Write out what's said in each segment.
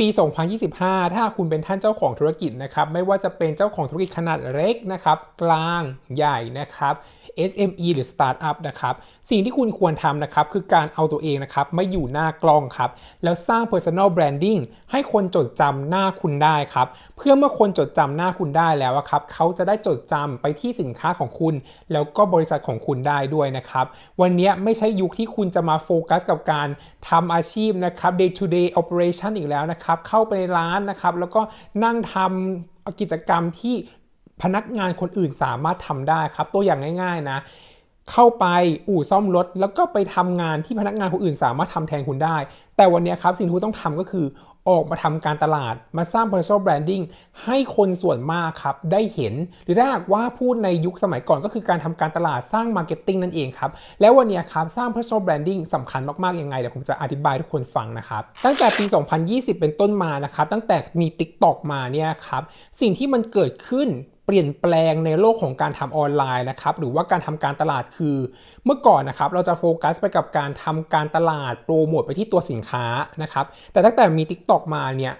ปี 2025 ถ้าคุณเป็นท่านเจ้าของธุรกิจนะครับไม่ว่าจะเป็นเจ้าของธุรกิจขนาดเล็กนะครับกลางใหญ่นะครับ SME หรือ Startup นะครับสิ่งที่คุณควรทำนะครับคือการเอาตัวเองนะครับไม่อยู่หน้ากล้องครับแล้วสร้าง Personal Branding ให้คนจดจำหน้าคุณได้ครับเพื่อเมื่อคนจดจำหน้าคุณได้แล้วครับเขาจะได้จดจำไปที่สินค้าของคุณ แล้วก็บริษัทของคุณได้ด้วยนะครับวันนี้ไม่ใช่ยุคที่คุณจะมาโฟกัสกับการทำอาชีพนะครับ day to day operation อีกแล้วนะครับเข้าไปในร้านนะครับ แล้วก็นั่งทำกิจกรรมที่พนักงานคนอื่นสามารถทำได้ครับ ตัวอย่างง่าย ๆ นะเข้าไปอู่ซ่อมรถ แล้วก็ไปทำงานที่พนักงานคนอื่นสามารถทำแทนคุณได้ แต่วันนี้ครับสิ่งที่คุณต้องทำก็คือ ออกมาทำการตลาดมาสร้าง personal branding ให้คนส่วนมากครับได้เห็น หรือถ้าหากว่าพูดในยุคสมัยก่อนก็คือการทำการตลาดสร้าง marketing นั่นเองครับ แล้ววันนี้ครับสร้าง personal branding สำคัญมาก ๆ ยังไง เดี๋ยวผมจะอธิบายทุกคนฟังนะครับ ตั้งแต่ปี 2020 เป็นต้นมานะครับ ตั้งแต่มี TikTok มาเนี่ยครับ สิ่งที่มันเกิดขึ้น เปลี่ยนแปลงในโลกของการทำออนไลน์นะครับหรือว่าการทำการตลาดคือ เมื่อก่อนนะครับเราจะโฟกัสไปกับการทำการตลาดโปรโมทไปที่ตัวสินค้านะครับแต่ตั้งแต่มี TikTok มาเนี่ย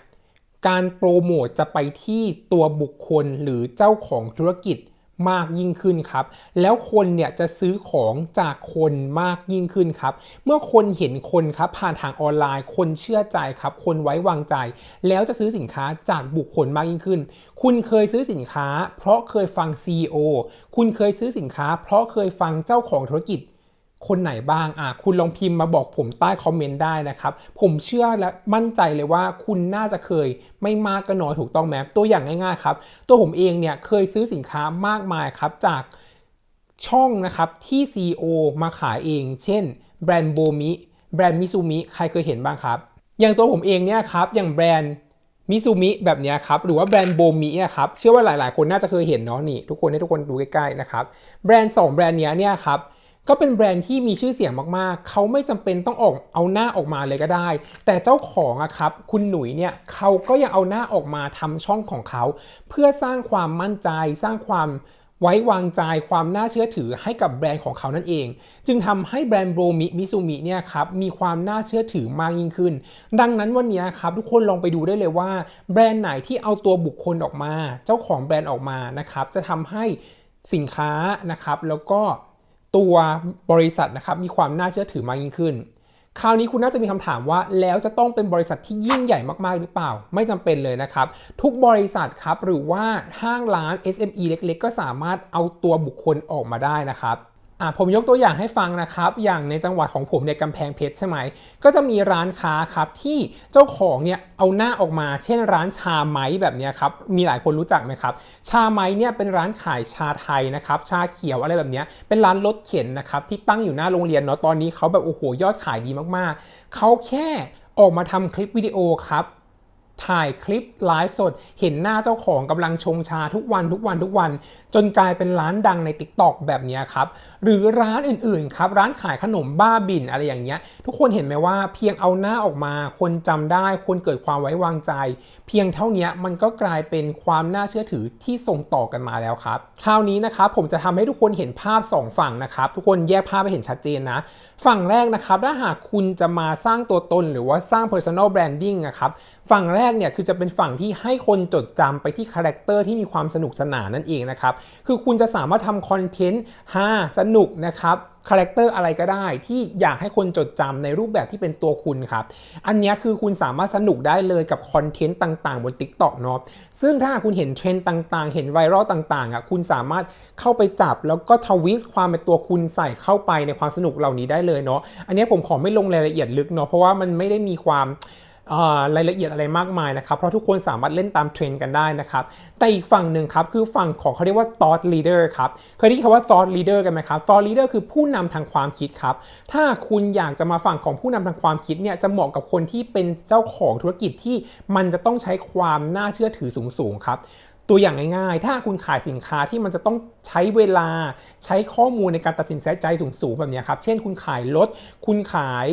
การโปรโมทจะไปที่ตัวบุคคลหรือเจ้าของธุรกิจ มากยิ่งขึ้นครับ แล้วคนเนี่ยจะซื้อของจากคนมากยิ่งขึ้นครับ เมื่อคนเห็นคนครับผ่านทางออนไลน์ คนเชื่อใจครับ คนไว้วางใจ แล้วจะซื้อสินค้าจากบุคคลมากยิ่งขึ้น คุณเคยซื้อสินค้า เพราะเคยฟัง CEO คุณเคยซื้อสินค้า เพราะเคยฟังเจ้าของธุรกิจ คนไหนบ้างอะคุณลองพิมพ์มาบอกผมใต้คอมเมนต์ได้นะครับ ผมเชื่อและมั่นใจเลยว่าคุณน่าจะเคยไม่มากก็น้อยถูกต้องไหมตัวอย่างง่ายๆครับตัวผมเองเนี่ยเคยซื้อสินค้ามากมายครับจากช่องนะครับที่ CEO มาขายเอง เช่น แบรนด์โบมิแบรนด์มิซูมิใครเคยเห็นบ้างครับ อย่างตัวผมเองเนี่ยครับอย่างแบรนด์มิซูมิแบบนี้ครับหรือว่าแบรนด์โบมิครับเชื่อว่าหลายๆ คนน่าจะเคยเห็นเนาะนี่ทุกคนให้ทุกคนดูใกล้ๆนะครับแบรนด์ 2 แบรนด์เนี้ยเนี่ยครับ ก็เป็นแบรนด์ที่มีชื่อเสียงมากๆ เขาไม่จำเป็นต้องออกเอาหน้าออกมาเลยก็ได้ แต่เจ้าของอะครับ คุณหนุ่ยเนี่ยเขาก็ยังเอาหน้าออกมาทำช่องของเขา เพื่อสร้างความมั่นใจ สร้างความไว้วางใจความน่าเชื่อถือให้กับแบรนด์ของเขานั่นเอง จึงทำให้แบรนด์โบมิมิซูมิเนี่ยครับมีความน่าเชื่อถือมากยิ่งขึ้น ดังนั้นวันนี้ครับทุกคนลองไปดูได้เลยว่า แบรนด์ไหนที่เอาตัวบุคคลออกมา เจ้าของแบรนด์ออกมานะครับจะทำให้สินค้านะครับแล้วก็ ตัวบริษัทนะครับมีความน่าเชื่อถือมากยิ่งขึ้น คราวนี้คุณน่าจะมีคำถามว่า แล้วจะต้องเป็นบริษัทที่ยิ่งใหญ่มากๆหรือเปล่า ไม่จำเป็นเลยนะครับ ทุกบริษัทครับหรือว่าห้างร้าน SME เล็กๆ ก็สามารถเอาตัวบุคคลออกมาได้นะครับ ผมยกตัวอย่างให้ฟังนะครับ อย่างในจังหวัดของผมในกำแพงเพชรใช่ไหม ก็จะมีร้านค้าครับที่เจ้าของเนี่ยเอาหน้าออกมา เช่นร้านชาไม้แบบนี้ครับ มีหลายคนรู้จักไหมครับ ชาไม้เนี่ยเป็นร้านขายชาไทยนะครับ ชาเขียวอะไรแบบนี้ เป็นร้านรถเข็นนะครับที่ตั้งอยู่หน้าโรงเรียนเนาะ ตอนนี้เขาแบบโอ้โหยอดขายดีมากๆ เขาแค่ออกมาทำคลิปวิดีโอครับ ถ่ายคลิปไลฟ์สด เห็นหน้าเจ้าของกำลังชงชาทุกวันทุกวันทุกวัน จนกลายเป็นร้านดังใน Tik t o อกแบบนี้ครับ หรือร้านอื่นๆครับ ร้านขายขนมบ้าบินอะไรอย่างเงี้ย ทุกคนเห็นไหมว่าเพียงเอาหน้าออกมา คนจำได้ คนเกิดความไว้วางใจ เพียงเท่านี้มันก็กลายเป็นความน่าเชื่อถือที่ส่งต่อกันมาแล้วครับ คราวนี้นะครับผมจะทำให้ทุกคนเห็นภาพ 2 ฝั่งนะครับ ทุกคนแยกภาพไปเห็นชัดเจนนะ ฝั่งแรกนะครับถ้าหากคุณจะมาสร้างตัวตน หรือว่าสร้าง personal branding นะครับฝั่งแรกกเนี่ยคือจะเป็นฝั่งที่ให้คนจดจำไปที่คาแรคเตอร์ที่มีความสนุกสนานนั่นเองนะครับคือคุณจะสามารถทำคอนเทนต์ฮาสนุกนะครับคาแรคเตอร์อะไรก็ได้ที่อยากให้คนจดจำในรูปแบบที่เป็นตัวคุณครับ อันนี้คือคุณสามารถสนุกได้เลยกับคอนเทนต์ต่างๆ บน TikTok เนาะซึ่งถ้าคุณเห็นเทรนด์ต่างๆ เห็นไวรัลต่างๆอะคุณสามารถเข้าไปจับ แล้วก็ทวิสต์ความเป็นตัวคุณใส่เข้าไปในความสนุกเหล่านี้ได้เลยเนาะอันนี้ผมขอไม่ลงรายละเอียดลึกเนาะเพราะว่ามันไม่ได้มีความ รายละเอียดอะไรมากมายนะครับ เพราะทุกคนสามารถเล่นตามเทรนด์กันได้นะครับ แต่อีกฝั่งหนึ่งครับ คือฝั่งของเขาเรียกว่า thought leader ครับ เคยได้ยินคำว่า thought leader กันไหมครับ thought leader คือผู้นำทางความคิดครับ ถ้าคุณอยากจะมาฝั่งของผู้นำทางความคิดเนี่ย จะเหมาะกับคนที่เป็นเจ้าของธุรกิจที่มันจะต้องใช้ความน่าเชื่อถือสูงๆครับตัวอย่างง่ายๆ ถ้าคุณขายสินค้าที่มันจะต้องใช้เวลาใช้ข้อมูลในการตัดสินใจสูงๆแบบนี้ครับ เช่นคุณขายรถ คุณขาย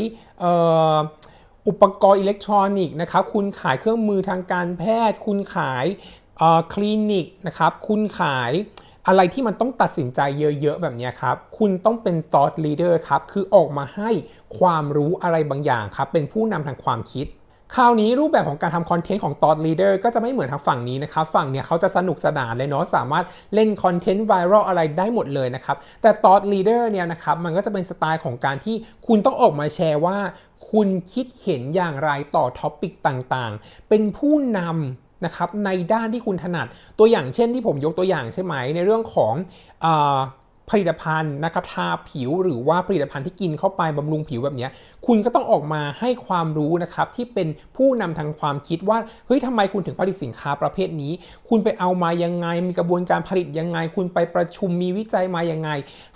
อุปกรณ์อิเล็กทรอนิกส์นะครับคุณขายเครื่องมือทางการแพทย์ คุณขายคลินิกนะครับคุณขายอะไรที่มันต้องตัดสินใจเยอะๆ แบบนี้ครับ คุณต้องเป็น thought leader ครับ คือออกมาให้ความรู้อะไรบางอย่างครับ เป็นผู้นำทางความคิด คราวนี้รูปแบบของการทำคอนเทนต์ของ Thought Leader ก็จะไม่เหมือนทางฝั่งนี้นะครับ ฝั่งเนี่ยเขาจะสนุกสนานเลยเนาะสามารถเล่นคอนเทนต์ไวรัลอะไรได้หมดเลยนะครับ แต่ Thought Leader เนี่ยนะครับมันก็จะเป็นสไตล์ของการที่คุณต้องออกมาแชร์ว่า คุณคิดเห็นอย่างไรต่อท็อปิกต่างๆ เป็นผู้นำนะครับในด้านที่คุณถนัดตัวอย่างเช่นที่ผมยกตัวอย่างใช่ไหมในเรื่องของ ผลิตภัณฑ์นะครับทาผิวหรือว่าผลิตภัณฑ์ที่กินเข้าไปบำรุงผิวแบบนี้คุณก็ต้องออกมาให้ความรู้นะครับที่เป็นผู้นำทางความคิดว่าเฮ้ยทำไมคุณถึงผลิตสินค้าประเภทนี้ คุณไปเอามายังไง มีกระบวนการผลิตยังไง คุณไปประชุมมีวิจัยมายังไง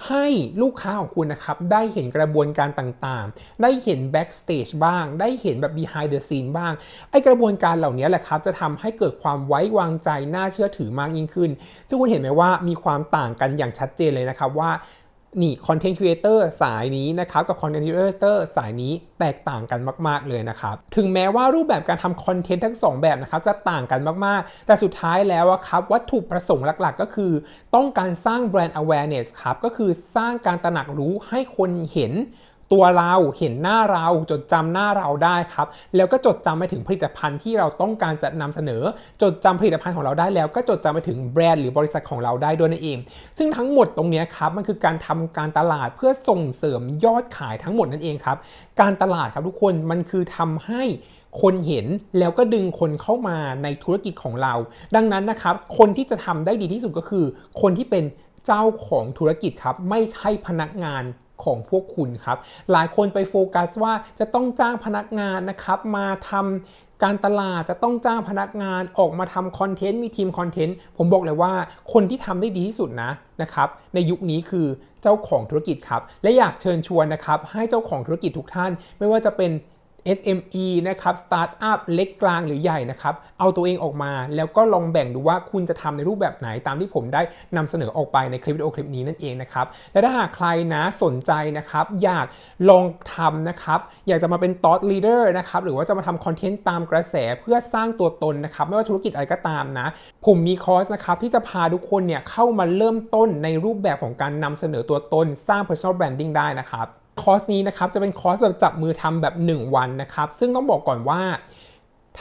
ให้ลูกค้าของคุณนะครับได้เห็นกระบวนการต่างๆ ได้เห็น backstage บ้าง ได้เห็นแบบ behind the scene บ้างไอกระบวนการเหล่านี้แหละครับจะทำให้เกิดความไว้วางใจน่าเชื่อถือมากยิ่งขึ้นซึ่งคุณเห็นไหมว่ามีความต่างกันอย่างชัดเจนเลยนะครับว่านี่คอนเทนต์ครีเอเตอร์สายนี้นะครับกับคอนเทนต์ครีเอเตอร์สายนี้แตกต่างกันมาก ๆ เลยนะครับ ถึงแม้ว่ารูปแบบการทำคอนเทนต์ทั้ง 2 แบบนะครับจะต่างกันมาก ๆ แต่สุดท้ายแล้วครับวัตถุประสงค์หลัก ๆ ก็คือ ต้องการสร้างแบรนด์ awareness ครับ ก็คือสร้างการตระหนักรู้ให้คนเห็น ตัวเราเห็นหน้าเราจดจำหน้าเราได้ครับ แล้วก็จดจำไปถึงผลิตภัณฑ์ที่เราต้องการจะนำเสนอ จดจำผลิตภัณฑ์ของเราได้แล้ว ก็จดจำไปถึงแบรนด์หรือบริษัทของเราได้ด้วยนั่นเอง ซึ่งทั้งหมดตรงนี้ครับมันคือการทำการตลาดเพื่อส่งเสริมยอดขายทั้งหมดนั่นเองครับ การตลาดครับทุกคนมันคือทำให้คนเห็นแล้วก็ดึงคนเข้ามาในธุรกิจของเรา ดังนั้นนะครับคนที่จะทำได้ดีที่สุดก็คือ คนที่เป็นเจ้าของธุรกิจครับไม่ใช่พนักงาน ของพวกคุณครับ หลายคนไปโฟกัสว่าจะต้องจ้างพนักงานนะครับ มาทำการตลาดจะต้องจ้างพนักงานออกมาทำคอนเทนต์มีทีมคอนเทนต์ผมบอกเลยว่าคนที่ทำได้ดีที่สุดนะนะครับ ในยุคนี้คือเจ้าของธุรกิจครับ และอยากเชิญชวนนะครับ ให้เจ้าของธุรกิจทุกท่าน ไม่ว่าจะเป็น SME นะครับสตาร์ทอัพเล็กกลางหรือใหญ่นะครับ เอาตัวเองออกมาแล้วก็ลองแบ่งดูว่าคุณจะทำในรูปแบบไหนตามที่ผมได้นำเสนอออกไปในคลิปวิดีโอคลิปนี้นั่นเองนะครับ และถ้าหากใครนะสนใจนะครับ อยากลองทำนะครับ อยากจะมาเป็น thought leader นะครับ หรือว่าจะมาทำคอนเทนต์ตามกระแสเพื่อสร้างตัวตนนะครับ ไม่ว่าธุรกิจอะไรก็ตามนะ ผมมีคอร์สนะครับที่จะพาทุกคนเนี่ยเข้ามาเริ่มต้นในรูปแบบของการนำเสนอตัวตนสร้าง personal branding ได้นะครับ คอร์สนี้นะครับจะเป็นคอร์สแบบจับมือทำแบบ 1 วันนะครับซึ่งต้องบอกก่อนว่า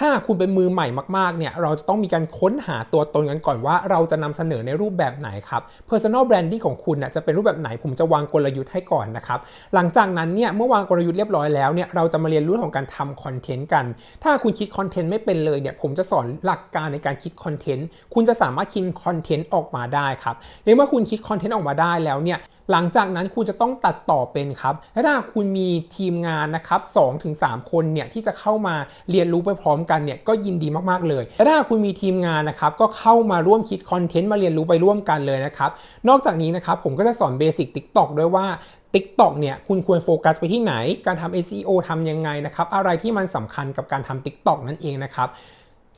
ถ้าคุณเป็นมือใหม่มากๆเนี่ยเราจะต้องมีการค้นหาตัวตนกันก่อนว่า เราจะนำเสนอในรูปแบบไหนครับ Personal Branding ของคุณน่ะจะเป็นรูปแบบไหนผมจะวางกลยุทธ์ให้ก่อนนะครับหลังจากนั้นเนี่ยเมื่อวางกลยุทธ์เรียบร้อยแล้วเนี่ยเราจะมาเรียนรู้ของการทำคอนเทนต์กัน ถ้าคุณคิดคอนเทนต์ไม่เป็นเลยเนี่ยผมจะสอนหลักการในการคิดคอนเทนต์คุณจะสามารถคิดคอนเทนต์ออกมาได้ครับและเมื่อคุณคิดคอนเทนต์ออกมาได้แล้วเนี่ยหลังจากนั้นคุณจะต้องตัดต่อเป็นครับและถ้าคุณมีทีมงานนะครับ2-3คนเนี่ยที่จะเข้ามาเรียนรู้ไปพร้อมกันเนี่ยก็ยินดีมากๆเลยและถ้าคุณมีทีมงานนะครับก็เข้ามาร่วมคิดคอนเทนต์มาเรียนรู้ไปร่วมกันเลยนะครับนอกจากนี้นะครับผมก็จะสอนเบสิก TikTok ด้วยว่า TikTok เนี่ยคุณควรโฟกัสไปที่ไหน การทำ SEO ทำยังไงนะครับอะไรที่มันสำคัญกับการทำ TikTok นั่นเองนะครับ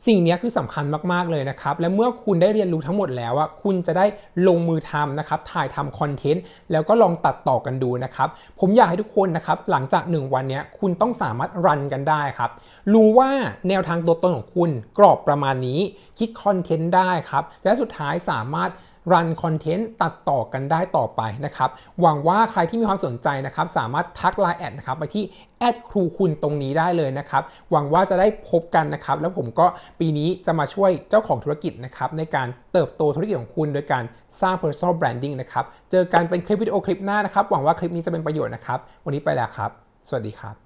สิ่งนี้คือสำคัญมาก ๆ เลยนะครับ และเมื่อคุณได้เรียนรู้ทั้งหมดแล้วอะคุณจะได้ลงมือทำนะครับ ถ่ายทำคอนเทนต์ แล้วก็ลองตัดต่อกันดูนะครับ ผมอยากให้ทุกคนนะครับ หลังจาก 1 วันนี้คุณต้องสามารถรันกันได้ครับ รู้ว่าแนวทางตัวตนของคุณกรอบประมาณนี้ คิดคอนเทนต์ได้ครับ และสุดท้ายสามารถ รันคอนเทนต์ตัดต่อกันได้ต่อไปนะครับ หวังว่าใครที่มีความสนใจนะครับสามารถทักไลน์แอดนะครับไปที่แอดครูคุณตรงนี้ได้เลยนะครับ หวังว่าจะได้พบกันนะครับ แล้วผมก็ปีนี้จะมาช่วยเจ้าของธุรกิจนะครับในการเติบโตธุรกิจของคุณโดยการสร้าง personal branding นะครับ เจอกันเป็นคลิปวิดีโอคลิปหน้านะครับ หวังว่าคลิปนี้จะเป็นประโยชน์นะครับ วันนี้ไปแล้วครับ สวัสดีครับ